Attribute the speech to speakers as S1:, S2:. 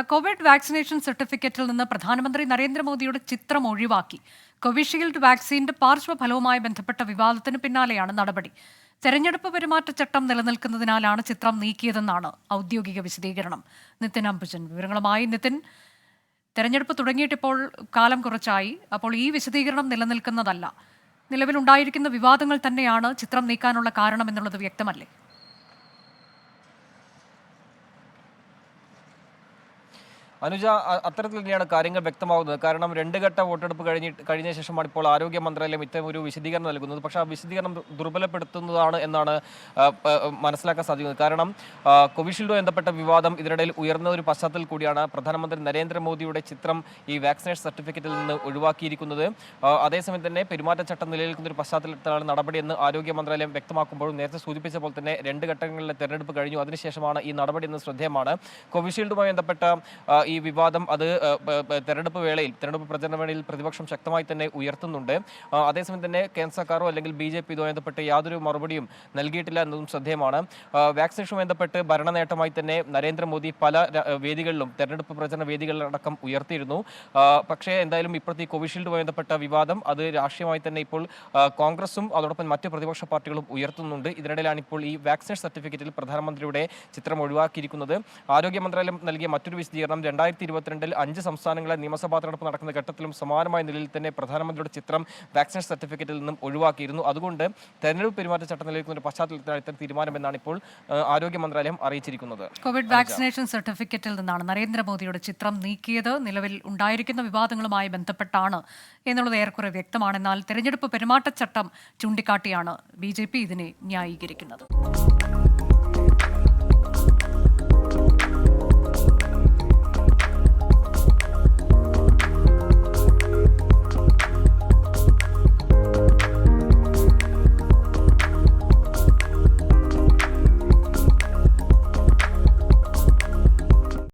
S1: Covid vaccination സർട്ടിഫിക്കറ്റിൽ നിന്ന് പ്രധാനമന്ത്രി നരേന്ദ്രമോദിയുടെ ചിത്രം ഒഴിവാക്കി. കോവിഷീൽഡ് വാക്സിന്റെ പാർശ്വഫലവുമായി ബന്ധപ്പെട്ട വിവാദത്തിന് പിന്നാലെയാണ് നടപടി. തെരഞ്ഞെടുപ്പ് പെരുമാറ്റച്ചട്ടം നിലനിൽക്കുന്നതിനാലാണ് ചിത്രം നീക്കിയതെന്നാണ് ഔദ്യോഗിക വിശദീകരണം. നിതിൻ അംബുജൻ വിവരങ്ങളുമായി. നിതിൻ തെരഞ്ഞെടുപ്പ് തുടങ്ങിയിട്ടിപ്പോൾ കാലം കുറച്ചായി. അപ്പോൾ ഈ വിശദീകരണം നിലനിൽക്കുന്നതല്ല. നിലവിലുണ്ടായിരിക്കുന്ന വിവാദങ്ങൾ തന്നെയാണ് ചിത്രം നീക്കാനുള്ള കാരണം എന്നുള്ളത് വ്യക്തമല്ലേ?
S2: അനുജ അത്തരത്തിൽ തന്നെയാണ് കാര്യങ്ങൾ വ്യക്തമാകുന്നത്. കാരണം രണ്ട് ഘട്ട വോട്ടെടുപ്പ് കഴിഞ്ഞ് കഴിഞ്ഞ ശേഷമാണ് ഇപ്പോൾ ആരോഗ്യ മന്ത്രാലയം ഇത്തരം ഒരു വിശദീകരണം നൽകുന്നത്. പക്ഷേ ആ വിശദീകരണം ദുർബലപ്പെടുത്തുന്നതാണ് എന്നാണ് മനസ്സിലാക്കാൻ സാധിക്കുന്നത്. കാരണം കോവിഷീൽഡ് ബന്ധപ്പെട്ട വിവാദം ഇതിനിടയിൽ ഉയർന്ന ഒരു പശ്ചാത്തലത്തിൽ കൂടിയാണ് പ്രധാനമന്ത്രി നരേന്ദ്രമോദിയുടെ ചിത്രം ഈ വാക്സിനേഷൻ സർട്ടിഫിക്കറ്റിൽ നിന്ന് ഒഴിവാക്കിയിരിക്കുന്നത്. അതേസമയം തന്നെ പെരുമാറ്റച്ചട്ടം നിലനിൽക്കുന്ന ഒരു പശ്ചാത്തലത്തിലാണ് നടപടിയെന്ന് ആരോഗ്യ മന്ത്രാലയം വ്യക്തമാക്കുമ്പോഴും നേരത്തെ സൂചിപ്പിച്ച പോലെ തന്നെ രണ്ട് ഘട്ടങ്ങളിലെ തെരഞ്ഞെടുപ്പ് കഴിഞ്ഞു. അതിനുശേഷമാണ് ഈ നടപടി എന്ന് ശ്രദ്ധേയമാണ്. കോവിഷീൽഡുമായി ബന്ധപ്പെട്ട ഈ വിവാദം അത് തെരഞ്ഞെടുപ്പ് വേളയിൽ തെരഞ്ഞെടുപ്പ് പ്രചരണ വേളയിൽ പ്രതിപക്ഷം ശക്തമായി തന്നെ ഉയർത്തുന്നുണ്ട്. അതേസമയം തന്നെ കേന്ദ്ര സർക്കാരോ അല്ലെങ്കിൽ ബി ജെ പി ഇതുമായി ബന്ധപ്പെട്ട് യാതൊരു മറുപടിയും നൽകിയിട്ടില്ല എന്നതും ശ്രദ്ധേയമാണ് വാക്സിനേഷനുമായി ബന്ധപ്പെട്ട് ഭരണ നേട്ടമായി തന്നെ നരേന്ദ്രമോദി പല വേദികളിലും തെരഞ്ഞെടുപ്പ് പ്രചരണ വേദികളിലടക്കം ഉയർത്തിയിരുന്നു. പക്ഷേ എന്തായാലും ഇപ്പോഴത്തെ കോവിഷീൽഡുമായി ബന്ധപ്പെട്ട വിവാദം അത് രാഷ്ട്രീയമായി തന്നെ ഇപ്പോൾ കോൺഗ്രസും അതോടൊപ്പം മറ്റ് പ്രതിപക്ഷ പാർട്ടികളും ഉയർത്തുന്നുണ്ട്. ഇതിനിടയിലാണ് ഇപ്പോൾ ഈ വാക്സിനേഷൻ സർട്ടിഫിക്കറ്റിൽ പ്രധാനമന്ത്രിയുടെ ചിത്രം ഒഴിവാക്കിയിരിക്കുന്നത്. ആരോഗ്യ മന്ത്രാലയം നൽകിയ മറ്റൊരു വിശദീകരണം രണ്ടായിരത്തി ഇരുപത്തിരണ്ടിൽ അഞ്ച് സംസ്ഥാനങ്ങളെ നിയമസഭാ തെരഞ്ഞെടുപ്പ് നടക്കുന്ന ഘട്ടത്തിലും സമാനമായ നിലയിൽ തന്നെ പ്രധാനമന്ത്രിയുടെ ചിത്രം വാക്സിൻ സർട്ടിഫിക്കറ്റിൽ നിന്നും ഒഴിവാക്കിയിരുന്നു. അതുകൊണ്ട് തെരഞ്ഞെടുപ്പ് പെരുമാറ്റച്ചട്ടം നിലനിൽക്കുന്ന ഒരു പശ്ചാത്തലത്തിലാണ് ഇത്തരം തീരുമാനമെന്നാണ് ഇപ്പോൾ ആരോഗ്യ മന്ത്രാലയം അറിയിച്ചിരിക്കുന്നത്.
S1: കോവിഡ് വാക്സിനേഷൻ സർട്ടിഫിക്കറ്റിൽ നിന്നാണ് നരേന്ദ്രമോദിയുടെ ചിത്രം നീക്കിയത്. നിലവിൽ ഉണ്ടായിരിക്കുന്ന വിവാദങ്ങളുമായി ബന്ധപ്പെട്ടാണ് എന്നുള്ളത് ഏറെക്കുറെ വ്യക്തമാണ്. എന്നാൽ തെരഞ്ഞെടുപ്പ് പെരുമാറ്റച്ചട്ടം ചൂണ്ടിക്കാട്ടിയാണ് ബി ഇതിനെ ന്യായീകരിക്കുന്നത്.